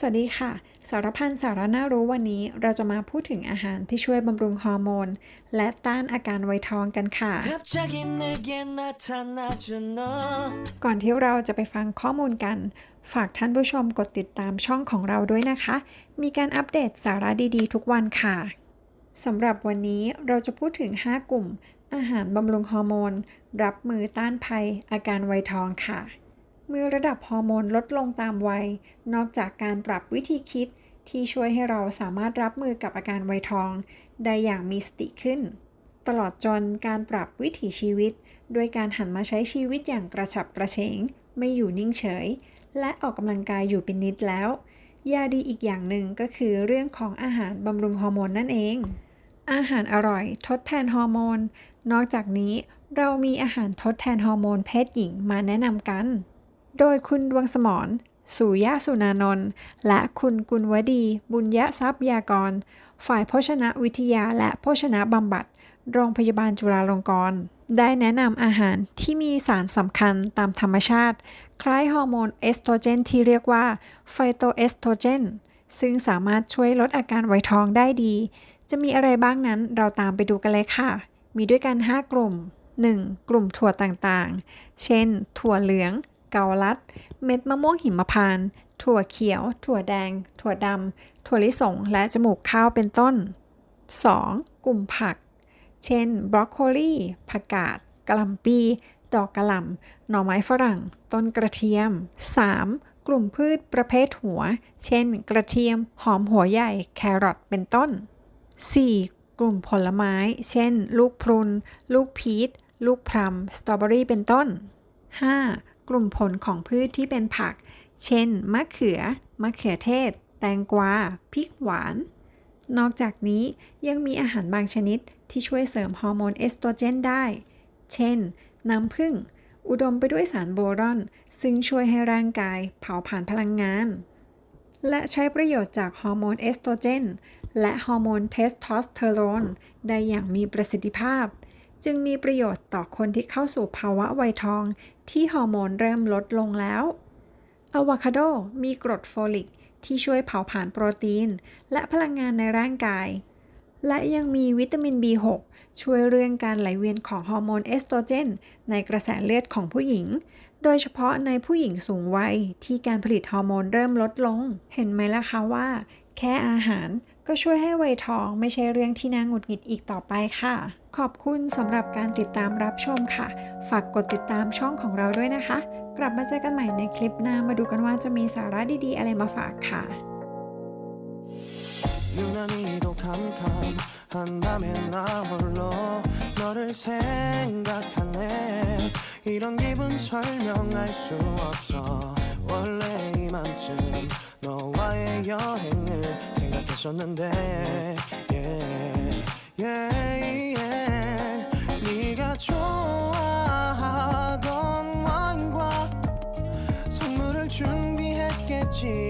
สวัสดีค่ะ สารพันสาระน่ารู้วันนี้เราจะมาพูดถึงอาหารที่ช่วยบำรุงฮอร์โมน และต้านอาการไวท้องกันค่ะ ก่อนที่เราจะไปฟังข้อมูลกัน ฝากท่านผู้ชมกดติดตามช่องของเราด้วยนะคะ มีการอัปเดตสาระดีๆ ทุกวันค่ะสำหรับวันนี้เราจะพูดถึง 5 กลุ่ม อาหารบำรุงฮอร์โมน รับมือต้านภัย อาการไวท้องค่ะ เมื่อระดับฮอร์โมนลดลงตามวัย นอกจากการปรับวิธีคิดที่ช่วยให้เราสามารถรับมือกับอาการไวทอง ได้อย่างมีสติขึ้น ตลอดจนการปรับวิถีชีวิต ด้วยการหันมาใช้ชีวิตอย่างกระฉับกระเฉง ไม่อยู่นิ่งเฉย และออกกำลังกายอยู่เป็นนิดแล้ว ยาดีอีกอย่างหนึ่งก็คือเรื่องของอาหารบำรุงฮอร์โมนนั่นเอง อาหารอร่อย ทดแทนฮอร์โมน นอกจากนี้เรามีอาหารทดแทนฮอร์โมนเพศหญิงมาแนะนำกัน โดยคุณดวงสมรสุยะสุนานนท์และคุณกุลวดี บุญยะทรัพยากร ฝ่ายโภชนะวิทยาและโภชนะบำบัด โรงพยาบาลจุฬาลงกรณ์ได้แนะนำอาหารที่มีสารสำคัญตามธรรมชาติ คล้ายฮอร์โมนเอสโตรเจนที่เรียกว่าไฟโตเอสโตรเจนซึ่งสามารถช่วยลดอาการไวทองได้ดี จะมีอะไรบ้างนั้นเราตามไปดูกันเลยค่ะ มีด้วยกัน 5 กลุ่ม 1. กลุ่มถั่วต่างๆ เช่น ถั่วเหลือง เกาลัด เม็ดมะม่วงหิมพานต์ถั่วเขียว ถั่วแดง ถั่วดำ ถั่วลิสง และจมูกข้าวเป็นต้น 2. กลุ่มผัก เช่น บรอกโคลีผักกาดกะหล่ำปี ดอกกะหล่ำ หน่อไม้ฝรั่ง ต้นกระเทียม 3. กลุ่มพืชประเภทหัว เช่น กระเทียม หอมหัวใหญ่ แครอท เป็นต้น 4. กลุ่มผลไม้ เช่น ลูกพรุน ลูกพีช ลูกพลัม สตรอเบอรี่ เป็นต้น 5. กลุ่มผลของพืชที่เป็นผัก เช่น มะเขือ มะเขือเทศ แตงกวา พริกหวาน นอกจากนี้ยังมีอาหารบางชนิดที่ช่วยเสริมฮอร์โมนเอสโตรเจนได้ เช่น น้ำผึ้ง อุดมไปด้วยสารโบรอน ซึ่งช่วยให้ร่างกายเผาผลาญพลังงาน และใช้ประโยชน์จากฮอร์โมนเอสโตรเจนและฮอร์โมนเทสโทสเตอโรนได้อย่างมีประสิทธิภาพ จึงมีประโยชน์ต่อคนที่เข้าสู่ภาวะไวยทองที่ฮอร์โมนเริ่มลดลงแล้วอะโวคาโดมีกรดโฟลิกที่ช่วยเผาผลาญโปรตีน และพลังงานในร่างกาย และยังมีวิตามิน B6 ช่วยเรื่องการไหลเวียนของฮอร์โมนเอสโตรเจน ในกระแสเลือดของผู้หญิง โดยเฉพาะในผู้หญิงสูงวัยที่การผลิตฮอร์โมนเริ่มลดลง เห็นไหมล่ะคะว่า แค่อาหารก็ช่วยให้ไวยทองไม่ใช่เรื่องที่น่าหงุดหงิดอีกต่อไปค่ะ ขอบคุณสำหรับการติดตามรับชมค่ะ ฝากกดติดตามช่องของเราด้วยนะคะ กลับมาเจอกันใหม่ในคลิปหน้ามาดูกันว่าจะมีสาระดีๆ อะไรมาฝากค่ะ 유난히도 캄캄한 밤에 나 홀로 너를 생각하네 이런 기분 설명할 수 없어 원래 이맘쯤 너와의 여행을 생각했었는데 de